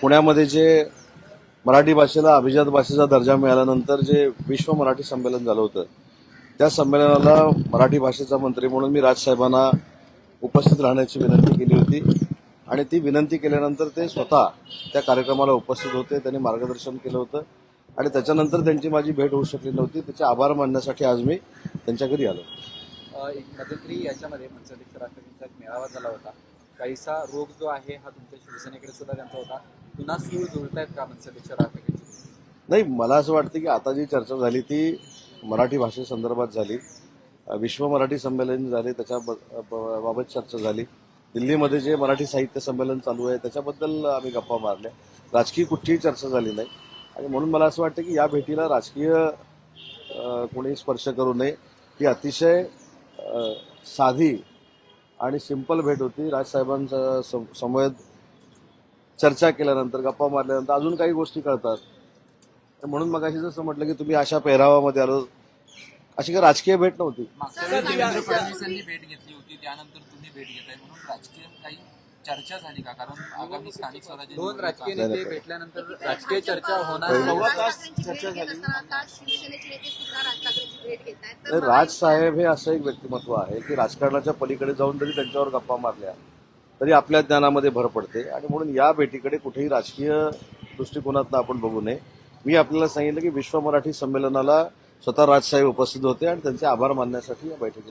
पुण्यामध्ये जे मराठी भाषेला अभिजात भाषेचा दर्जा मिळाल्यानंतर जे विश्व मराठी संमेलन झालं होतं त्या संमेलनाला मराठी भाषेचा मंत्री म्हणून मी राजसाहेबांना उपस्थित राहण्याची विनंती केली होती. आणि ती विनंती केल्यानंतर ते स्वतः त्या कार्यक्रमाला उपस्थित होते त्यांनी मार्गदर्शन केलं होतं. आणि त्याच्यानंतर त्यांची माझी भेट होऊ शकली नव्हती. त्याचे आभार मानण्यासाठी आज मी त्यांच्या घरी आलो. एक मध्यंतरी याच्यामध्ये मनसेअध्यक्ष एक मेळावा झाला होता. काहीसा रोग जो आहे हा तुमच्या शिवसेनेकडे सुद्धा त्यांचा होता. पुन्हा सूर जुळतायत का मनसेअध्यक्ष राहते नाही मला असं वाटतं की आता जी चर्चा झाली ती मराठी भाषेसंदर्भात झाली. विश्व मराठी संमेलन झाले त्याच्या ब- बाबत चर्चा झाली. दिल्लीमध्ये जे मराठी साहित्य संमेलन चालू आहे त्याच्याबद्दल आम्ही गप्पा मारल्या. राजकीय कुठचीही चर्चा झाली नाही. आणि म्हणून मला असं वाटतं की या भेटीला राजकीय कोणी स्पर्श करू नये. ही अतिशय साधी आणि सिंपल भेट होती. राजसाहेबांचा सम- समवेत चर्चा केल्यानंतर गप्पा मारल्यानंतर अजून काही गोष्टी कळतात. तर म्हणून मग जसं म्हटलं की तुम्ही अशा पेहरावामध्ये आलो. अशी काही राजकीय भेट नव्हती. देवेंद्र फडणवीसांनी भेट घेतली होती. त्यानंतर तुम्ही भेट घेताय म्हणून राजकीय काही चर्चा झाली का? कारण आगामी स्थानिक स्वराज्य दोन राजकीय नेते. भेटल्यानंतर राजकीय चर्चा होणार पहिलं- नाही. राज साहेब हे असं एक व्यक्तिमत्व आहे की राजकारणाच्या पलीकडे जाऊन जरी त्यांच्यावर गप्पा मारल्या तरी आपल्या ज्ञानामध्ये भर पडते. आणि म्हणून या भेटीकडे कुठेही राजकीय दृष्टिकोनातनं आपण बघू नये. मी आपल्याला सांगितलं की विश्व मराठी संमेलनाला स्वतः राजसाहेब उपस्थित होते आणि त्यांचे आभार मानण्यासाठी या बैठकीला